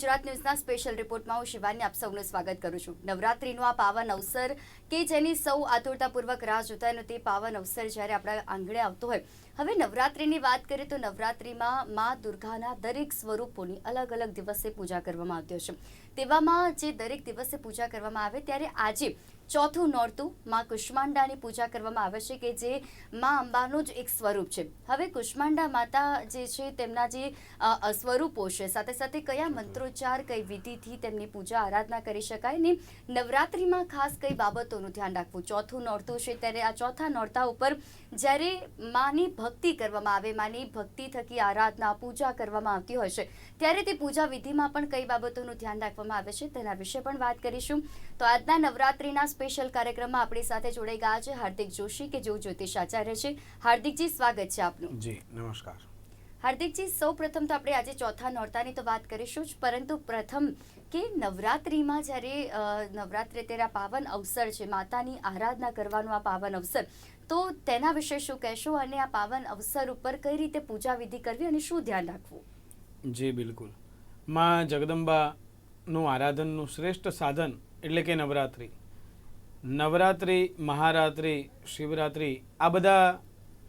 Gujarat ન્યૂઝના special રિપોર્ટમાં હું શિવાની આપ સૌનું સ્વાગત કરું છું. નવરાત્રિનો આ પાવન અવસર કે જેની સૌ આતુરતાપૂર્વક રાહ જોતા અને તે પાવન અવસર જ્યારે આપણા આંગણે આવતો હોય હવે નવરાત્રિની વાત કરીએ તો નવરાત્રિમાં મા દુર્ગાના દરેક સ્વરૂપોની અલગ અલગ દિવસે પૂજા કરવામાં આવતી હોય છે. તેવામાં જે દરેક દિવસે પૂજા કરવામાં આવે ત્યારે આજે ચોથું નોરતું મા કુષ્માંડાની પૂજા કરવામાં આવે છે કે જે મા અંબાનું જ એક સ્વરૂપ છે. હવે કુષ્માંડા માતા જે છે તેમના જે સ્વરૂપો છે સાથે સાથે કયા મંત્રોચ્ચાર કઈ વિધિથી તેમની પૂજા આરાધના કરી શકાય ને નવરાત્રિમાં ખાસ કઈ બાબતોનું ધ્યાન રાખવું? ચોથું નોરતું છે ત્યારે આ ચોથા નોરતા ઉપર જ્યારે માની ભક્તિ કરવામાં આવે માની ભક્તિ થકી આરાધના પૂજા કરવામાં આવતી હોય છે ત્યારે તે પૂજા વિધિમાં પણ કઈ બાબતોનું ધ્યાન રાખવામાં આવે છે તેના વિશે પણ વાત કરીશું. તો આજના નવરાત્રિના સ્પેશિયલ કાર્યક્રમમાં આપણી સાથે જોડાઈ ગયા છે હાર્દિક જોશી કે જેઓ જ્યોતિષ આચાર્ય છે. હાર્દિકજી સ્વાગત છે આપનું. જી નમસ્કાર. હાર્દિકજી સૌ પ્રથમ તો આપણે આજે ચોથા નોરતાની તો વાત કરીશું જ પરંતુ પ્રથમ કે નવરાત્રિમાં જ્યારે નવરાત્રિ ત્યારે આ પાવન અવસર છે માતાની આરાધના કરવાનો આ પાવન અવસર તો તેના વિશે શું કહેશો અને આ પાવન અવસર ઉપર કઈ રીતે પૂજા વિધિ કરવી અને શું ધ્યાન રાખવું? જી, બિલકુલ. માં જગદંબાનું આરાધનનું શ્રેષ્ઠ સાધન એટલે કે નવરાત્રિ. નવરાત્રિ, મહારાત્રિ, શિવરાત્રિ, આ બધા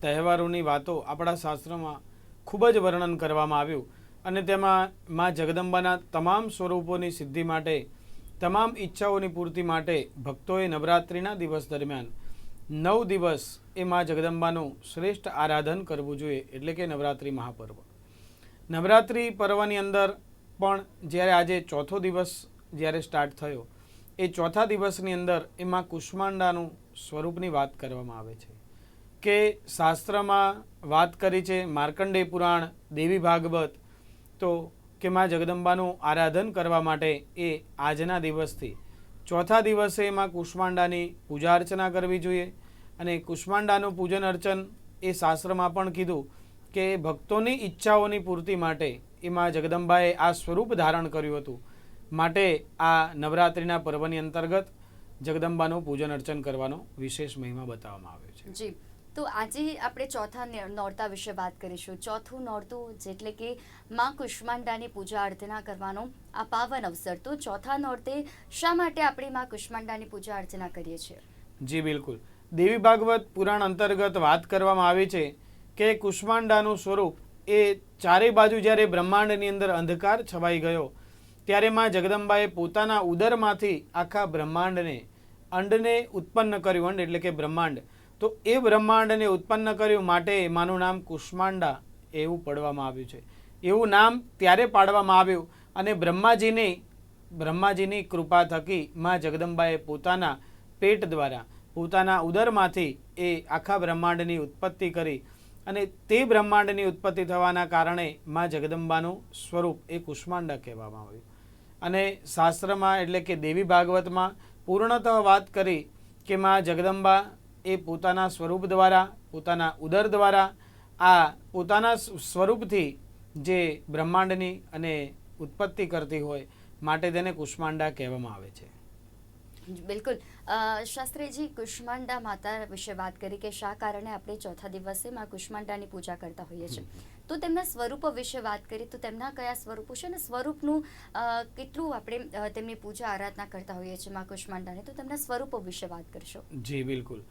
તહેવારોની વાતો આપણા શાસ્ત્રમાં ખૂબ જ વર્ણન કરવામાં આવ્યું અને તેમાં માં જગદંબાના તમામ સ્વરૂપોની સિદ્ધિ માટે, તમામ ઈચ્છાઓની પૂર્તિ માટે ભક્તોએ નવરાત્રિના દિવસ દરમિયાન નવ દિવસ એ મા જગદંબાનું શ્રેષ્ઠ આરાધન કરવું જોઈએ, એટલે કે નવરાત્રિ મહાપર્વ. નવરાત્રિ પર્વની અંદર પણ જ્યારે આજે ચોથો દિવસ જ્યારે સ્ટાર્ટ થયો, એ ચોથા દિવસની અંદર એમાં કુષ્માંડાનું સ્વરૂપની વાત કરવામાં આવે છે. કે શાસ્ત્રમાં વાત કરી છે માર્કંડેય પુરાણ, દેવી ભાગવત, તો કે માં જગદંબાનું આરાધન કરવા માટે એ આજના દિવસથી ચોથા દિવસે એમાં કુષ્માંડાની પૂજા અર્ચના કરવી જોઈએ અને કુષ્માંડાનું પૂજન અર્ચન એ શાસ્ત્રમાં પણ કીધું કે ભક્તોની ઈચ્છાઓની પૂર્તિ માટે એમાં જગદંબાએ આ સ્વરૂપ ધારણ કર્યું હતું. માટે આ નવરાત્રિના પર્વની અંતર્ગત જગદંબાનું પૂજન અર્ચન કરવાનો વિશેષ મહિમા બતાવવામાં આવ્યો છે. જી. તો આજે આપણે ચોથા નોરતા વિશે વાત કરીશું. ચોથું નોરતું જેટલે કે માં કુષ્માંડાની પૂજા અર્ચના કરવાનો આ પાવન અવસર. તો ચોથા નોરતે શા માટે આપણે માં કુષ્માંડાની પૂજા અર્ચના કરીએ છીએ? જી બિલકુલ. દેવી ભાગવત પુરાણ અંતર્ગત વાત કરવામાં આવી છે કે કુષ્માંડાનું સ્વરૂપ એ ચારે બાજુ જ્યારે બ્રહ્માંડની અંદર અંધકાર છવાઈ ગયો, ત્યારે માં જગદંબાએ પોતાના ઉદરમાંથી આખા બ્રહ્માંડને અંડને ઉત્પન્ન કર્યું, અંડ એટલે કે બ્રહ્માંડ. તો એ બ્રહ્માંડને ઉત્પન્ન કર્યું માટે માનું નામ કુષ્માંડા એવું પડવામાં આવ્યું છે. એવું નામ ત્યારે પાડવામાં આવ્યું અને બ્રહ્માજીની બ્રહ્માજીની કૃપા થકી માં જગદંબાએ પોતાના પેટ દ્વારા પોતાના ઉદરમાંથી એ આખા બ્રહ્માંડની ઉત્પત્તિ કરી અને તે બ્રહ્માંડની ઉત્પત્તિ થવાના કારણે મા જગદંબાનું સ્વરૂપ એ કુષ્માંડા કહેવામાં આવ્યું. અને શાસ્ત્રમાં એટલે કે દેવી ભાગવતમાં પૂર્ણતઃ વાત કરી કે મા જગદંબા એ પોતાના સ્વરૂપ દ્વારા, પોતાના ઉદર દ્વારા, આ પોતાના સ્વરૂપથી જે બ્રહ્માંડની અને ઉત્પત્તિ કરતી હોય, માટે તેને કુષ્માંડા કહેવામાં આવે છે. બિલકુલ. શાસ્ત્રીજી, કુષ્માંડા માતા વિશે વાત કરી કે શા કારણે આપણે ચોથા દિવસે માં કુષ્માંડાની પૂજા કરતા હોઈએ છીએ. તો તેમના સ્વરૂપો વિશે વાત કરી, તો તેમના કયા સ્વરૂપો છે અને સ્વરૂપનું કેટલું આપણે તેમની પૂજા આરાધના કરતા હોઈએ છીએ માં કુષ્માંડાની? તો તેમના સ્વરૂપો વિશે વાત કરશો. જી, બિલકુલ.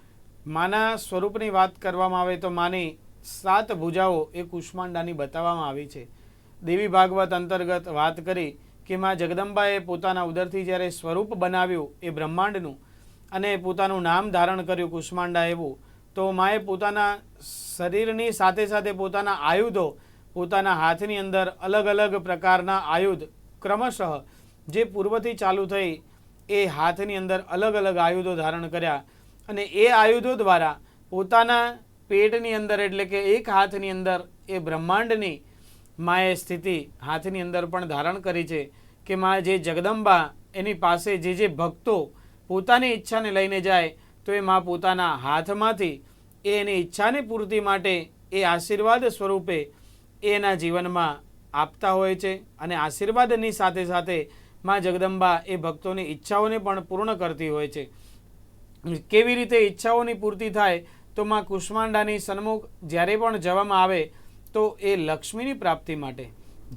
માના સ્વરૂપની વાત કરવામાં આવે તો માની સાત ભુજાઓ એ કુષ્માંડાની બતાવવામાં આવી છે. દેવી ભાગવત અંતર્ગત વાત કરી કે માં જગદંબાએ પોતાના ઉદરથી જ્યારે સ્વરૂપ બનાવ્યું એ બ્રહ્માંડનું અને પોતાનું નામ ધારણ કર્યું કુષ્માંડા એવું, તો માએ પોતાના શરીરની સાથે સાથે પોતાના આયુધો, પોતાના હાથની અંદર અલગ અલગ પ્રકારના આયુધ, ક્રમશઃ જે પૂર્વથી ચાલુ થઈ એ હાથની અંદર અલગ અલગ આયુધો ધારણ કર્યા અને એ આયુધો દ્વારા પોતાના પેટની અંદર એટલે કે એક હાથની અંદર એ બ્રહ્માંડની માએ સ્થિતિ હાથની અંદર પણ ધારણ કરી છે કે માં જે જગદંબા એની પાસે જે જે ભક્તો પોતાની ઈચ્છાને લઈને જાય, તો એ માં પોતાના હાથમાંથી એ એની ઈચ્છાની પૂર્તિ માટે એ આશીર્વાદ સ્વરૂપે એના જીવનમાં આપતા હોય છે અને આશીર્વાદની સાથે સાથે માં જગદંબા એ ભક્તોની ઈચ્છાઓને પણ પૂર્ણ કરતી હોય છે. કેવી રીતે ઈચ્છાઓની પૂર્તિ થાય, તો માં કુષ્માંડાની સન્મુખ જ્યારે પણ જવામાં આવે તો એ લક્ષ્મીની પ્રાપ્તિ માટે.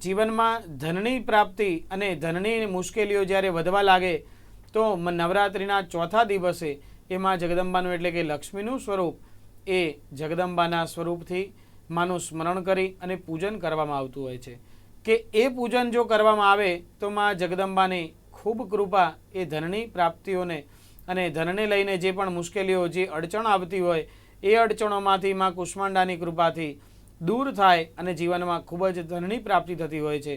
જીવનમાં ધનની પ્રાપ્તિ અને ધનની મુશ્કેલીઓ જ્યારે વધવા લાગે, તો નવરાત્રિના ચોથા દિવસે એમાં જગદંબાનું એટલે કે લક્ષ્મીનું સ્વરૂપ, એ જગદંબાના સ્વરૂપથી માનું સ્મરણ કરી અને પૂજન કરવામાં આવતું હોય છે. કે એ પૂજન જો કરવામાં આવે, તો માં જગદંબાની ખૂબ કૃપા એ ધનની પ્રાપ્તિઓને અને ધનને લઈને જે પણ મુશ્કેલીઓ, જે અડચણ આવતી હોય, એ અડચણોમાંથી માં કુષ્માંડાની કૃપાથી દૂર થાય અને જીવનમાં ખૂબ જ ધનની પ્રાપ્તિ થતી હોય છે.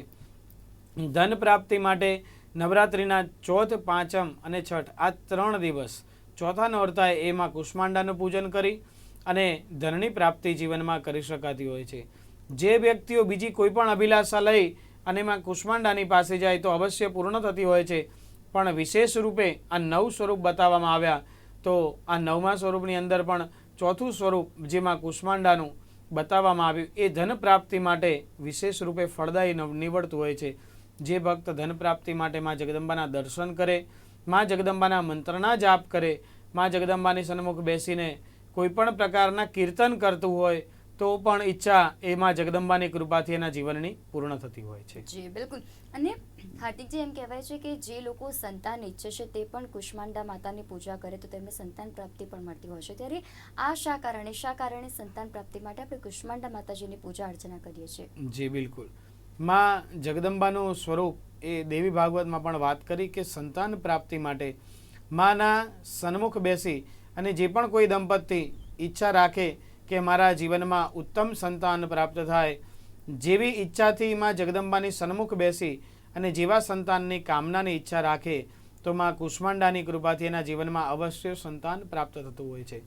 ધન પ્રાપ્તિ માટે નવરાત્રિના ચોથ, પાંચમ અને છઠ, આ ત્રણ દિવસ ચોથા નોરતાએ એમાં કુષ્માંડાનું પૂજન કરી અને ધનની પ્રાપ્તિ જીવનમાં કરી શકાતી હોય છે. જે વ્યક્તિઓ બીજી કોઈ પણ અભિલાષા લઈ અને એમાં કુષ્માંડાની પાસે જાય તો અવશ્ય પૂર્ણ થતી હોય છે. પણ વિશેષ રૂપે આ નવ સ્વરૂપ બતાવવામાં આવ્યા તો આ નવમા સ્વરૂપની અંદર પણ ચોથું સ્વરૂપ જેમાં કુષ્માંડાનું બતાવવામાં આવ્યું. એ ધન પ્રાપ્તિ માટે વિશેષ રૂપે ફળદાયી નવ- નીવડતું હોય છે. જે ભક્ત ધન પ્રાપ્તિ માટે માં જગદંબાના દર્શન કરે, માં જગદંબાના મંત્રના જાપ કરે, માં જગદંબાની સન્મુખ બેસીને કોઈ પણ પ્રકારના કીર્તન કરતું હોય તો પણ ઈચ્છા એમાં જગદંબાની કૃપાથી એના જીવનની પૂર્ણ થતી હોય છે. જી બિલકુલ. અને હાર્દિકજી એમ કહેવાય છે કે જે લોકો સંતાન ઈચ્છે છે તે પણ કુષ્માંડા માતાની પૂજા કરે તો તેમને સંતાન પ્રાપ્તિ પણ મળતી હોય છે. ત્યારે આ શા કારણે શા કારણે સંતાન પ્રાપ્તિ માટે આપણે કુષ્માંડા માતાજીની પૂજા અર્ચના કરીએ છીએ? જી બિલકુલ. માં જગદંબાનું સ્વરૂપ એ દેવી ભાગવતમાં પણ વાત કરી કે સંતાન પ્રાપ્તિ માટે માના સન્મુખ બેસી અને જે પણ કોઈ દંપતી ઈચ્છા રાખે કે મારા જીવનમાં ઉત્તમ સંતાન પ્રાપ્ત થાય, જેવી ઈચ્છાથી માં જગદંબાની સન્મુખ બેસી અને જેવા સંતાનની કામનાની ઈચ્છા રાખે, તો માં કુષ્માંડાની કૃપાથી એના જીવનમાં અવશ્ય સંતાન પ્રાપ્ત થતું હોય છે.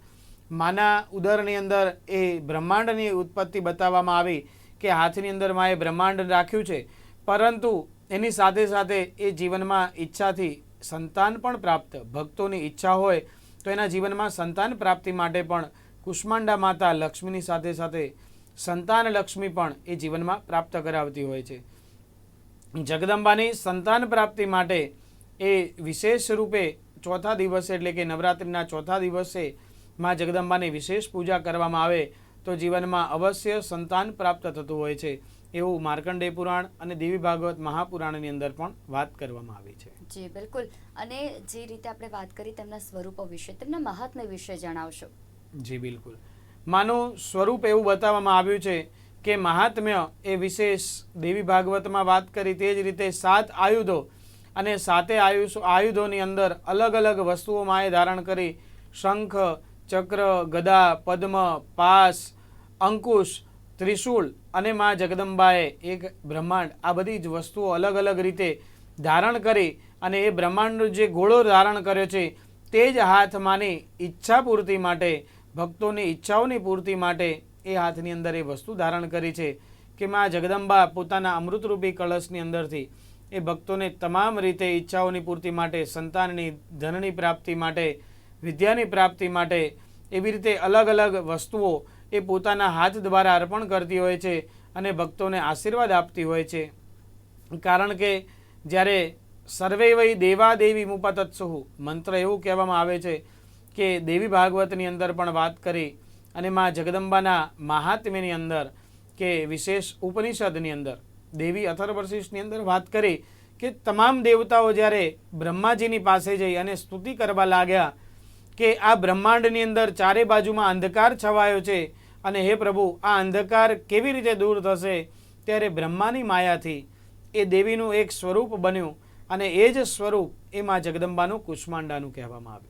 માના ઉદરની અંદર એ બ્રહ્માંડની ઉત્પત્તિ બતાવવામાં આવી કે હાથની અંદર માએ બ્રહ્માંડ રાખ્યું છે, પરંતુ એની સાથે સાથે એ જીવનમાં ઈચ્છાથી સંતાન પણ પ્રાપ્ત, ભક્તોની ઈચ્છા હોય, તો એના જીવનમાં સંતાન પ્રાપ્તિ માટે પણ કુષ્માંડા માતા લક્ષ્મીની સાથે સાથે સંતાન લક્ષ્મી પણ એ જીવનમાં પ્રાપ્ત કરાવતી હોય છે. જગદંબાની સંતાન પ્રાપ્તિ માટે એ વિશેષ રૂપે ચોથા દિવસે એટલે કે નવરાત્રિના ચોથા દિવસે માં જગદંબાની વિશેષ પૂજા કરવામાં આવે તો જીવનમાં અવશ્ય સંતાન પ્રાપ્ત થતું હોય છે. એવું માર્કંડેય પુરાણ અને દેવી ભાગવત મહાપુરાણની અંદર પણ વાત કરવામાં આવી છે. જી, બિલકુલ. અને જે રીતે આપણે વાત કરી તેમના સ્વરૂપો વિશે, તેમના મહાત્મ્ય વિશે જણાવશો. જી, બિલકુલ. માનું સ્વરૂપ એવું બતાવવામાં આવ્યું છે કે મહાત્મ્ય એ વિશેષ દેવી ભાગવતમાં વાત કરી તે જ રીતે સાત આયુધો અને સાતે આયુષ, આયુધોની અંદર અલગ અલગ વસ્તુઓ માએ ધારણ કરી શંખ, ચક્ર, ગદા, પદ્મ, પાસ, અંકુશ, ત્રિશૂળ અને મા જગદંબાએ એક બ્રહ્માંડ આ બધી જ વસ્તુઓ અલગ અલગ રીતે ધારણ કરી અને એ બ્રહ્માંડનો જે ઘોડો ધારણ કર્યો છે તે જ હાથમાંની ઈચ્છા પૂર્તિ માટે ભક્તોની ઈચ્છાઓની પૂર્તિ માટે એ હાથની અંદર એ વસ્તુ ધારણ કરી છે કે માં જગદંબા પોતાના અમૃતરૂપી કળશની અંદરથી એ ભક્તોને તમામ રીતે ઈચ્છાઓની પૂર્તિ માટે, સંતાનની ધનની પ્રાપ્તિ માટે, વિદ્યાની પ્રાપ્તિ માટે એવી રીતે અલગ અલગ વસ્તુઓ એ પોતાના હાથ દ્વારા અર્પણ કરતી હોય છે અને ભક્તોને આશીર્વાદ આપતી હોય છે. કારણ કે જ્યારે સર્વે દેવા દેવાદેવી મુપાતત્સુ, મંત્ર એવું કહેવામાં આવે છે કે દેવી ભાગવતની અંદર પણ વાત કરી અને મા જગદંબાના મહાત્મ્યની અંદર કે વિશેષ ઉપનિષદની અંદર દેવી અથર્વશિષની અંદર વાત કરી કે તમામ દેવતાઓ જ્યારે બ્રહ્માજીની પાસે જઈ અને સ્તુતિ કરવા લાગ્યા કે આ બ્રહ્માંડની અંદર ચારે બાજુમાં અંધકાર છવાયો છે અને હે પ્રભુ, આ અંધકાર કેવી રીતે દૂર થશે? ત્યારે બ્રહ્માની માયાથી એ દેવીનું એક સ્વરૂપ બન્યું અને એ જ સ્વરૂપ એ માં જગદંબાનું કુષ્માંડાનું કહેવામાં આવ્યું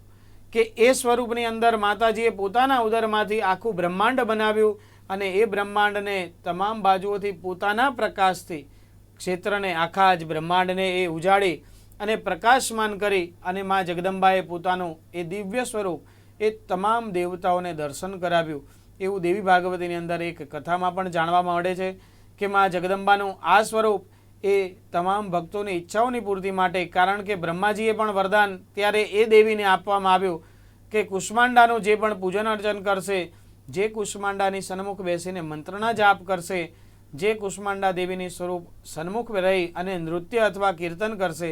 કે એ સ્વરૂપની અંદર માતાજીએ પોતાના ઉદરમાંથી આખું બ્રહ્માંડ બનાવ્યું અને એ બ્રહ્માંડને તમામ બાજુઓથી પોતાના પ્રકાશથી ક્ષેત્રને આખા જ બ્રહ્માંડને એ ઉજાડી અને પ્રકાશમાન કરી અને મા જગદંબાએ પોતાનું એ દિવ્ય સ્વરૂપ એ તમામ દેવતાઓને દર્શન કરાવ્યું. એવું દેવી ભાગવતીની અંદર એક કથામાં પણ જાણવા મળે છે કે મા જગદંબાનું આ સ્વરૂપ એ તમામ ભક્તોની ઈચ્છાઓની પૂર્તિ માટે, કારણ કે બ્રહ્માજીએ પણ વરદાન ત્યારે એ દેવીને આપવામાં આવ્યું કે કુષ્માંડાનું જે પણ પૂજન અર્ચન કરશે, જે કુષ્માંડાની સન્મુખ બેસીને મંત્રના જાપ કરશે, જે કુષ્માંડા દેવીની સ્વરૂપ સન્મુખ રહી અને નૃત્ય અથવા કીર્તન કરશે,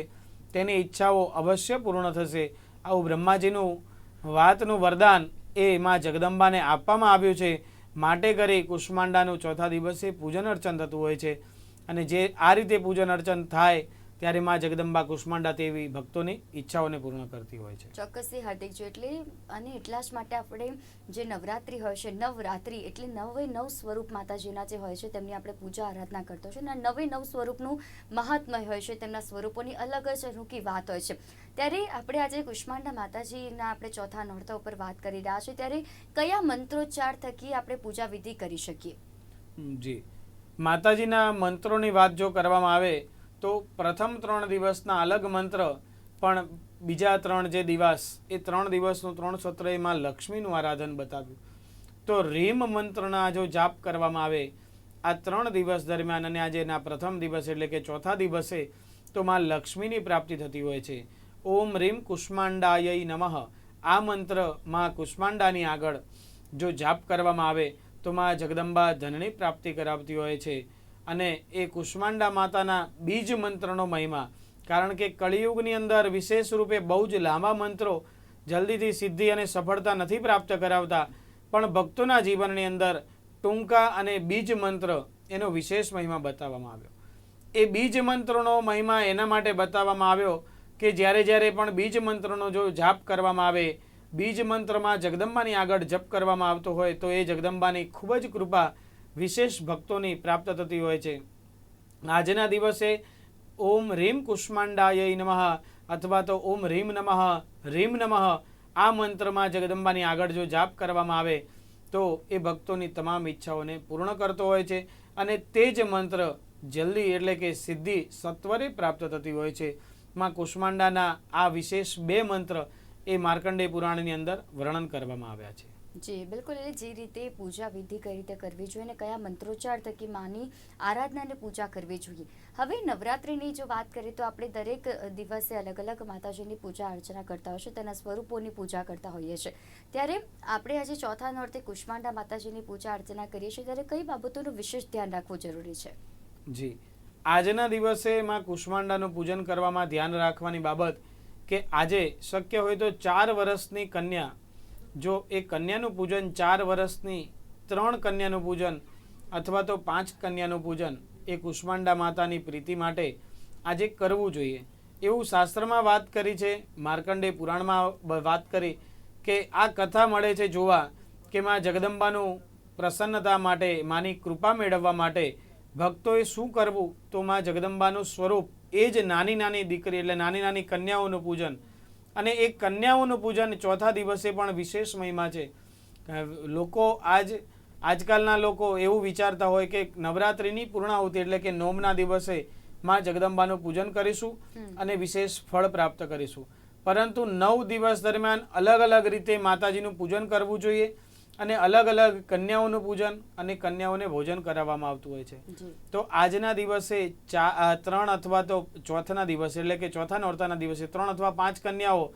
તેની ઈચ્છાઓ અવશ્ય પૂર્ણ થશે. આવું બ્રહ્માજીનું વાતનું વરદાન એ માં જગદંબાને આપવામાં આવ્યું છે. માટે કરી કુષ્માંડાનું ચોથા દિવસે પૂજન અર્ચન થતું હોય છે. અને જે આ રીતે પૂજન અર્ચન થાય ત્યારે માં જગદંબા કુષ્માંડા તેવી ભક્તોની ઈચ્છાઓને પૂર્ણ કરતી હોય છે. ચોક્કસથી હાર્દિકજી એટલે અને એટલા જ માટે આપણે જે નવરાત્રિ હોય છે નવરાત્રિ એટલે નવે નવ સ્વરૂપ માતાજીના જે હોય છે તેમની આપણે પૂજા આરાધના કરતો છે. અને નવે નવ સ્વરૂપનું મહાત્મય હોય છે તેમના સ્વરૂપોની અલગ જ અનોખી વાત હોય છે. ત્યારે આપણે આજે કુષ્માંડા માતાજીના આપણે ચોથા નોરતા ઉપર વાત કરી રહ્યા છીએ. ત્યારે કયા મંત્રોચ્ચાર થકી આપણે પૂજા વિધિ કરી શકીએ? જી. માતાજીના મંત્રોની વાત જો કરવામાં આવે, તો પ્રથમ ત્રણ દિવસના અલગ મંત્ર, પણ બીજા ત્રણ જે દિવસ, એ ત્રણ દિવસનું ત્રણ સત્ર એમાં લક્ષ્મીનું આરાધન બતાવ્યું. તો રીમ મંત્રના જો જાપ કરવામાં આવે, આ ત્રણ દિવસ દરમિયાન અને આજે એના પ્રથમ દિવસ એટલે કે ચોથા દિવસે, તો માં લક્ષ્મીની પ્રાપ્તિ થતી હોય છે. ઓમ રીમ કુષ્માંડાય નમઃ. આ મંત્રમાં કુષ્માંડાની આગળ જો જાપ કરવામાં આવે તો માં જગદંબા ધનની પ્રાપ્તિ કરાવતી હોય છે અને એ કુષ્માંડા માતાના બીજ મંત્રનો મહિમા. કારણ કે કળિયુગની અંદર વિશેષ રૂપે બહુ જ લાંબા મંત્રો જલ્દીથી સિદ્ધિ અને સફળતા નથી પ્રાપ્ત કરાવતા, પણ ભક્તોના જીવનની અંદર ટૂંકા અને બીજ મંત્ર એનો વિશેષ મહિમા બતાવવામાં આવ્યો. એ બીજ મંત્રનો મહિમા એના માટે બતાવવામાં આવ્યો કે જ્યારે જ્યારે પણ બીજ મંત્રનો જો જાપ કરવામાં આવે બીજ મંત્રમાં જગદંબાની આગળ જપ કરવામાં આવતો હોય તો એ જગદંબાની ખૂબ જ કૃપા વિશેષ ભક્તોની પ્રાપ્ત થતી હોય છે. આજના દિવસે ઓમ રીમ કુષ્માંડાય નમઃ અથવા તો ઓમ રીમ નમઃ રીમ નમઃ આ મંત્રમાં જગદંબાની આગળ જો જાપ કરવામાં આવે તો એ ભક્તોની તમામ ઈચ્છાઓને પૂર્ણ કરતો હોય છે અને તે જ મંત્ર જલ્દી એટલે કે સિદ્ધિ સત્વરે પ્રાપ્ત થતી હોય છે. માં કુષ્માંડાના આ વિશેષ બે મંત્ર એ માર્કંડેય પુરાણની અંદર વર્ણન કરવામાં આવ્યા છે. જી બિલકુલ. એટલે જે રીતે પૂજા વિધિ કઈ રીતે કરવી જોઈએ અને કયા મંત્રોચ્ચાર થકી માની આરાધના અને પૂજા કરવી જોઈએ. હવે નવરાત્રિની જો વાત કરીએ તો આપણે દરેક દિવસે અલગ અલગ માતાજીની પૂજા અર્ચના કરતા હોય છે તેના સ્વરૂપોની પૂજા કરતા હોઈએ છીએ ત્યારે આપણે આજે ચોથા નોરતે કુષ્માંડા માતાજીની પૂજા અર્ચના કરીએ છીએ ત્યારે કઈ બાબતોનું વિશેષ ધ્યાન રાખવું જરૂરી છે? જી. આજના દિવસે માં કુષ્માંડાનું પૂજન કરવામાં ધ્યાન રાખવાની બાબત કે આજે શક્ય હોય તો ચાર વર્ષની કન્યા, જો એ કન્યાનું પૂજન ચાર વર્ષની ત્રણ કન્યાનું પૂજન અથવા તો પાંચ કન્યાનું પૂજન એ કુષ્માંડા માતાની પ્રીતિ માટે આજે કરવું જોઈએ. એવું શાસ્ત્રમાં વાત કરી છે માર્કંડે પુરાણમાં વાત કરી કે આ કથા મળે છે જોવા કે માં જગદંબાનું પ્રસન્નતા માટે, માની કૃપા મેળવવા માટે ભક્તોએ શું કરવું? તો માં જગદંબાનું સ્વરૂપ એ જ નાની નાની દીકરી એટલે નાની નાની કન્યાઓનું પૂજન. અને એ કન્યાઓનું પૂજન ચોથા દિવસે પણ વિશેષ મહિમા છે. લોકો આજ આજકાલના લોકો એવું વિચારતા હોય કે નવરાત્રિની પૂર્ણાહુતિ એટલે કે નોમના દિવસે માં જગદંબાનું પૂજન કરીશું અને વિશેષ ફળ પ્રાપ્ત કરીશું. પરંતુ નવ દિવસ દરમિયાન અલગ અલગ રીતે માતાજીનું પૂજન કરવું જોઈએ. અને અલગ અલગ કન્યાઓનું પૂજન અને કન્યાઓને ભોજન કરાવવામાં આવતું હોય છે. તો આજના દિવસે ચા ત્રણ અથવા તો ચોથના દિવસે એટલે કે ચોથા નોરતાના દિવસે ત્રણ અથવા પાંચ કન્યાઓ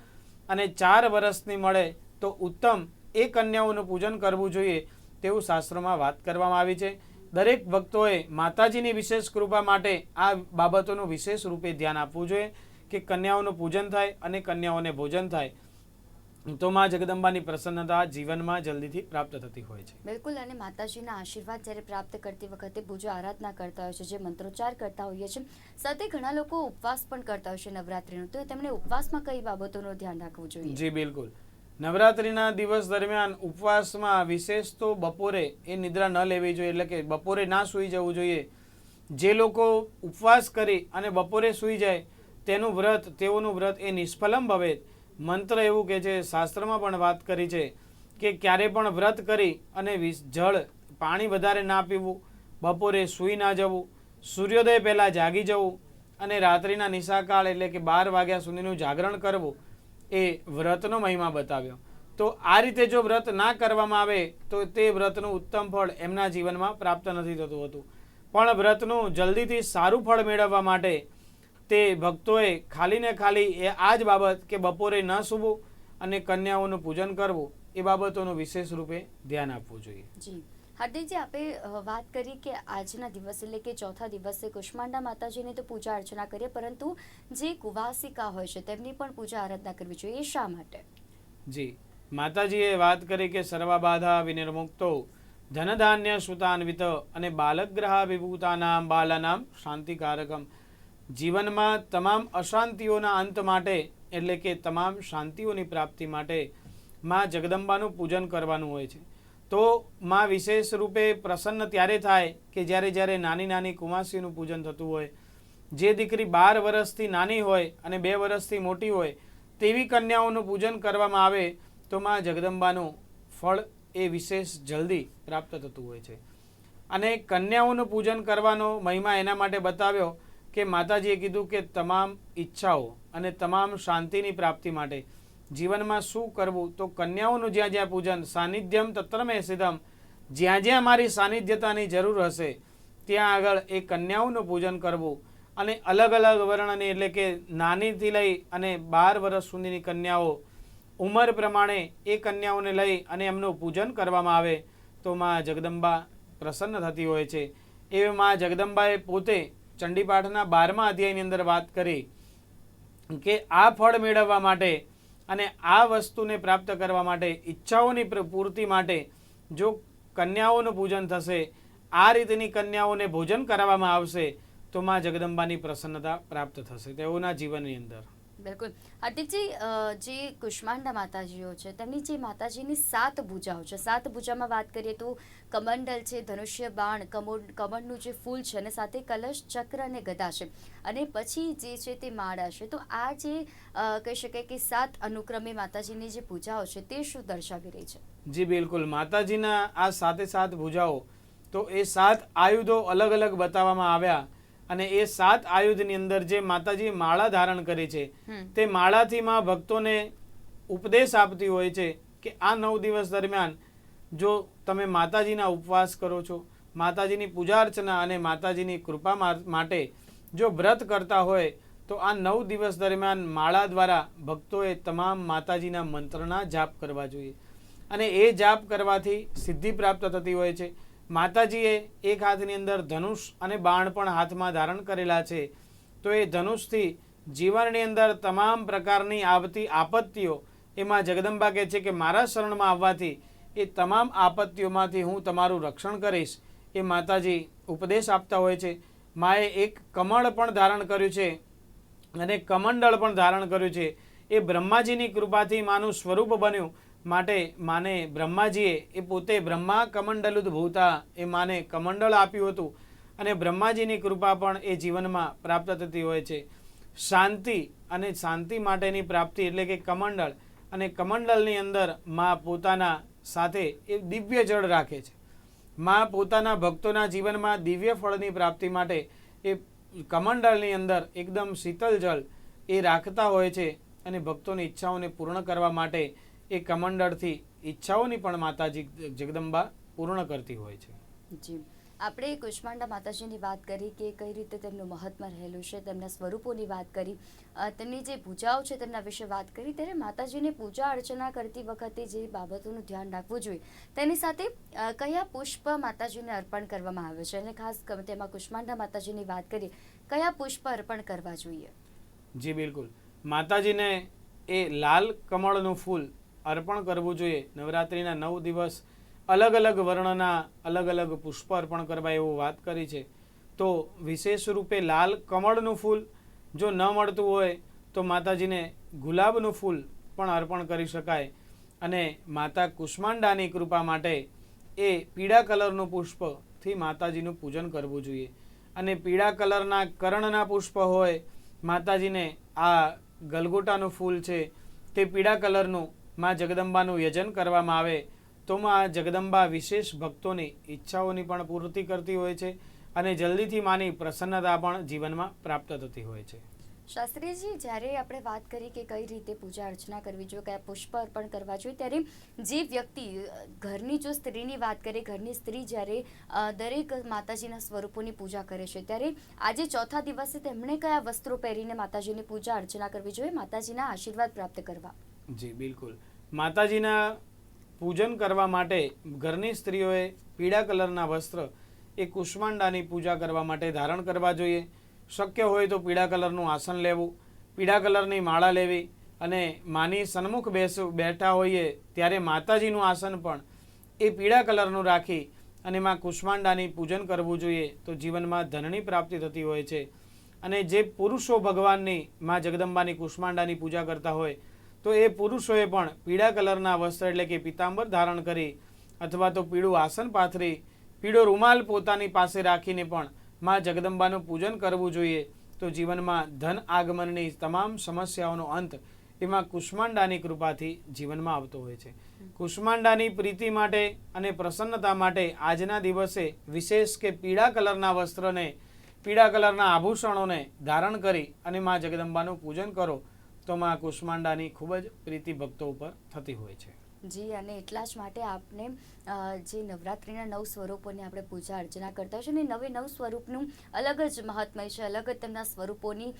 અને ચાર વર્ષની મળે તો ઉત્તમ એ કન્યાઓનું પૂજન કરવું જોઈએ તેવું શાસ્ત્રોમાં વાત કરવામાં આવી છે. દરેક ભક્તોએ માતાજીની વિશેષ કૃપા માટે આ બાબતોનું વિશેષ રૂપે ધ્યાન આપવું જોઈએ કે કન્યાઓનું પૂજન થાય અને કન્યાઓને ભોજન થાય. તો માં જગદંબાની પ્રસન્નતા જીવનમાં જલ્દીથી પ્રાપ્ત થતી હોય છે. બિલકુલ અને માતાજીના આશીર્વાદ જ્યારે પ્રાપ્ત કરતી વખતે પૂજા આરાધના કરતા હોય છે જે મંત્રોચ્ચાર કરતા હોઈએ છીએ સાથે ઘણા લોકો ઉપવાસ પણ કરતા હોય છે નવરાત્રિનો. તો તેમણે ઉપવાસમાં કઈ બાબતોનું ધ્યાન રાખવું જોઈએ? જી બિલકુલ. નવરાત્રિના દિવસ દરમિયાન ઉપવાસમાં વિશેષ તો બપોરે એ નિદ્રા ન લેવી જોઈએ એટલે કે બપોરે ના સૂઈ જવું જોઈએ. જે લોકો ઉપવાસ કરી અને બપોરે સૂઈ જાય તેનું વ્રત તેઓનું વ્રત એ નિષ્ફલમ ભવે મંત્ર એવું કે છે, શાસ્ત્રમાં પણ વાત કરી છે કે ક્યારે પણ વ્રત કરી અને જળ, પાણી વધારે ના પીવું, બપોરે સૂઈ ના જવું, સૂર્યોદય પહેલાં જાગી જવું અને રાત્રિના નિશાકાળ એટલે કે બાર વાગ્યા સુધીનું જાગરણ કરવું એ વ્રતનો મહિમા બતાવ્યો. તો આ રીતે જો વ્રત ના કરવામાં આવે, તો તે વ્રતનું ઉત્તમ ફળ એમના જીવનમાં પ્રાપ્ત નથી થતું હતું. પણ વ્રતનું જલ્દીથી સારું ફળ મેળવવા માટે તે ભક્તોએ ખાલી ને ખાલી એ આ જ બાબત કે બપોરે ન સૂવું અને કન્યાઓનું પૂજન કરવું એ બાબતોનું વિશેષ રૂપે ધ્યાન આપવું જોઈએ. જી. હાર્દિકજી આપે વાત કરી કે આજના દિવસે એટલે કે ચોથા દિવસે કુષ્માંડા માતાજીની તો પૂજા અર્ચના કરીએ પરંતુ જે કુવાસિકા હોય છે તેમની પણ પૂજા આરાધના કરવી જોઈએ એ શા માટે? જી. માતાજીએ વાત કરી કે સર્વાબાધા વિનિર્મુક્તો ધનધાન્ય સુતાન્વિત અને બાલગ્રહ વિભૂતાનામ બાલાનામ શાંતિકારકમ. જીવનમાં તમામ અશાંતિઓના અંત માટે, એટલે કે તમામ શાંતિઓની પ્રાપ્તિ માટે માં જગદંબાનું પૂજન કરવાનું હોય છે. તો માં વિશેષ રૂપે પ્રસન્ન ત્યારે થાય કે જ્યારે જ્યારે નાની નાની કુમાસીનું પૂજન થતું હોય. જે દીકરી બાર વર્ષથી નાની હોય અને બે વર્ષથી મોટી હોય, તેવી કન્યાઓનું પૂજન કરવામાં આવે તો માં જગદંબાનું ફળ એ વિશેષ જલ્દી પ્રાપ્ત થતું હોય છે. અને કન્યાઓનું પૂજન કરવાનો મહિમા એના માટે બતાવ્યો કે માતાજીએ કીધું કે તમામ ઈચ્છાઓ અને તમામ શાંતિની પ્રાપ્તિ માટે જીવનમાં શું કરવું? તો કન્યાઓનું જ્યાં જ્યાં પૂજન, સાનિધ્યમ તત્રમે સિદ્ધમ જ્યાં જ્યાં મારી સાનિધ્યતાની જરૂર હશે, ત્યાં આગળ એ કન્યાઓનું પૂજન કરવું અને અલગ અલગ વર્ણની એટલે કે નાનીથી લઈ અને બાર વર્ષ સુધીની કન્યાઓ, ઉંમર પ્રમાણે એ કન્યાઓને લઈ અને એમનું પૂજન કરવામાં આવે તો માં જગદંબા પ્રસન્ન થતી હોય છે. એ માં જગદંબાએ પોતે ચંડીપાઠના બારમા અધ્યાયની અંદર વાત કરી કે આ ફળ મેળવવા માટે અને આ વસ્તુને પ્રાપ્ત કરવા માટે, ઈચ્છાઓની પૂર્તિ માટે જો કન્યાઓનું પૂજન થશે, આ રીતની કન્યાઓને ભોજન કરાવવામાં આવશે, તો માં જગદંબાની પ્રસન્નતા પ્રાપ્ત થશે. તેઓના જીવનની અંદર. બિલકુલ. હાર્દિકજી જે કુષ્માંડા માતાજીઓ છે, તેમની જે માતાજીની સાત ભૂજાઓ છે, સાત ભૂજામાં વાત કરીએ તો કમંડલ છે, ધનુષ્ય બાણ, કમોડ, કમળનું જે ફૂલ છે, અને સાથે કલશ ચક્ર અને ગદા છે. અને પછી જે છે તે માળા છે. તો આ જે કહી શકાય કે સાત અનુક્રમે માતાજીની જે પૂજાઓ છે, તે શું દર્શાવી રહી છે? જી, બિલકુલ. માતાજીના આ સાતે સાત ભુજાઓ, તો એ સાત આયુધો અલગ અલગ બતાવવામાં આવ્યા. અને એ સાત આયુધની અંદર જે માતાજી માળા ધારણ કરે છે તે માળાથી માં ભક્તોને ઉપદેશ આપતી હોય છે કે આ નવ દિવસ દરમિયાન જો તમે માતાજીના ઉપવાસ કરો છો માતાજીની પૂજા અર્ચના અને માતાજીની કૃપા માટે જો વ્રત કરતા હોય તો આ નવ દિવસ દરમિયાન માળા દ્વારા ભક્તોએ તમામ માતાજીના મંત્રના જાપ કરવા જોઈએ. અને એ જાપ કરવાથી સિદ્ધિ પ્રાપ્ત થતી હોય છે. માતાજીએ એક હાથની અંદર ધનુષ અને બાણ પણ હાથમાં ધારણ કરેલા છે. તો એ ધનુષથી જીવનની અંદર તમામ પ્રકારની આવતી આપત્તિઓ, એમાં જગદંબા કહે છે કે મારા શરણમાં આવવાથી એ તમામ આપત્તિઓમાંથી હું તમારું રક્ષણ કરીશ. એ માતાજી ઉપદેશ આપતા હોય છે. માએ એક કમળ પણ ધારણ કર્યું છે અને કમંડળ પણ ધારણ કર્યું છે. એ બ્રહ્માજીની કૃપાથી માનું સ્વરૂપ બન્યું. માટે માને બ્રહ્માજીએ એ પોતે બ્રહ્મા કમંડલુદ ભૂતા એ માને કમંડળ આપ્યું હતું. અને બ્રહ્માજીની કૃપા પણ એ જીવનમાં પ્રાપ્ત થતી હોય છે. શાંતિ અને શાંતિ માટેની પ્રાપ્તિ એટલે કે કમંડળ અને કમંડળની અંદર મા પોતાના સાથે એ દિવ્ય જળ રાખે છે. મા પોતાના ભક્તોના જીવનમાં દિવ્ય ફળની પ્રાપ્તિ માટે એ કમંડળની અંદર એકદમ શીતલ જળ એ રાખતા હોય છે અને ભક્તોની ઈચ્છાઓને પૂર્ણ કરવા માટે એ કમંડળથી ઈચ્છાઓની પણ માતાજી જગદંબા પૂર્ણ કરતી હોય છે. જી. આપણે કુષ્માંડા માતાજીની વાત કરી કે કઈ રીતે તેમનું મહત્વ રહેલું છે તેમના સ્વરૂપોની વાત કરી તેમની જે પૂજાઓ છે તેમના વિશે વાત કરી ત્યારે માતાજીને પૂજા અર્ચના કરતી વખતે જે બાબતોનું ધ્યાન રાખવું જોઈએ તેની સાથે કયા પુષ્પ માતાજીને અર્પણ કરવામાં આવે છે? અને ખાસ તેમાં કુષ્માંડા માતાજીની વાત કરી કયા પુષ્પ અર્પણ કરવા જોઈએ? જી બિલકુલ. માતાજીને એ લાલ કમળનું ફૂલ અર્પણ કરવું જોઈએ. નવરાત્રિના નવ દિવસ અલગ અલગ વર્ણના, અલગ અલગ પુષ્પ અર્પણ કરવા એવું વાત કરી છે. તો વિશેષ રૂપે લાલ કમળનું ફૂલ જો ન મળતું હોય તો માતાજીને ગુલાબનું ફૂલ પણ અર્પણ કરી શકાય. અને માતા કુષ્માંડાની કૃપા માટે એ પીળા કલરનું પુષ્પથી માતાજીનું પૂજન કરવું જોઈએ. અને પીળા કલરના કર્ણના પુષ્પ હોય, માતાજીને આ ગલગોટાનું ફૂલ છે તે પીળા કલરનું માં જગદંબાનું યજન કરવામાં આવે તો માં જગદંબા વિશેષ ભક્તોની ઈચ્છાઓની પણ પૂર્તિ કરતી હોય છે અને જલ્દીથી માની પ્રસન્નતા પણ જીવનમાં પ્રાપ્ત થતી હોય છે. શાસ્ત્રીજી જ્યારે આપણે વાત કરી કે કઈ રીતે પૂજા અર્ચના કરવી જોઈએ કયા પુષ્પ અર્પણ કરવા જોઈએ ત્યારે જે વ્યક્તિ ઘરની જો સ્ત્રીની વાત કરીએ ઘરની સ્ત્રી જ્યારે દરેક માતાજીના સ્વરૂપોની પૂજા કરે છે ત્યારે આજે ચોથા દિવસે તેમણે કયા વસ્ત્રો પહેરીને માતાજીની પૂજા અર્ચના કરવી જોઈએ માતાજીના આશીર્વાદ પ્રાપ્ત કરવા? જી બિલકુલ. માતાજીના પૂજન કરવા માટે ઘરની સ્ત્રીઓએ પીળા કલરના વસ્ત્ર, એ કુષ્માંડાની પૂજા કરવા માટે ધારણ કરવા જોઈએ. શક્ય હોય તો પીળા કલરનું આસન લેવું, પીળા કલરની માળા લેવી અને માની સન્મુખ બેસું, બેઠા હોઈએ ત્યારે માતાજીનું આસન પણ એ પીળા કલરનું રાખી અને માં કુષ્માંડાની પૂજન કરવું જોઈએ તો જીવનમાં ધનની પ્રાપ્તિ થતી હોય છે. અને જે પુરુષો ભગવાનની માં જગદંબાની કુષ્માંડાની પૂજા કરતા હોય તો એ પુરુષોએ પણ પીળા કલરના વસ્ત્ર એટલે કે પિતાંબર ધારણ કરી અથવા તો પીળું આસન પાથરી, પીળો રૂમાલ પોતાની પાસે રાખીને પણ માં જગદંબાનું પૂજન કરવું જોઈએ. તો જીવનમાં ધન આગમનની તમામ સમસ્યાઓનો અંત એમાં કુષ્માંડાની કૃપાથી જીવનમાં આવતો હોય છે. કુષ્માંડાની પ્રીતિ માટે અને પ્રસન્નતા માટે આજના દિવસે વિશેષ કે પીળા કલરના વસ્ત્રને, પીળા કલરના આભૂષણોને ધારણ કરી અને માં જગદંબાનું પૂજન કરો. તો માં કુષ્માંડાની ખૂબ જ પ્રીતિ ભક્તો ઉપર થતી હોય છે. જી અને એટલા જ માટે આપને જે નવરાત્રિના નવ સ્વરૂપોની આપણે પૂજા અર્ચના કરતા હોય છે અને નવે નવ સ્વરૂપનું અલગ જ મહાત્મય છે અલગ જ તેમના સ્વરૂપોની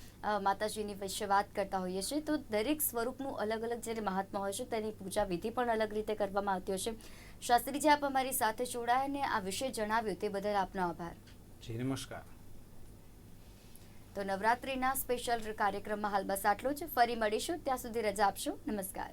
માતાજીની વિશે વાત કરતા હોઈએ છીએ. તો દરેક સ્વરૂપનું અલગ અલગ જે મહાત્મા હોય છે તેની પૂજા વિધિ પણ અલગ રીતે કરવામાં આવતી હોય છે. શાસ્ત્રીજી આપ અમારી સાથે જોડાયા અને આ વિશે જણાવ્યું તે બદલ આપનો આભાર. જી નમસ્કાર. તો નવરાત્રિના સ્પેશિયલ કાર્યક્રમમાં હાલ બસ આટલું જ. ફરી મળીશું. ત્યાં સુધી રજા આપશો. નમસ્કાર.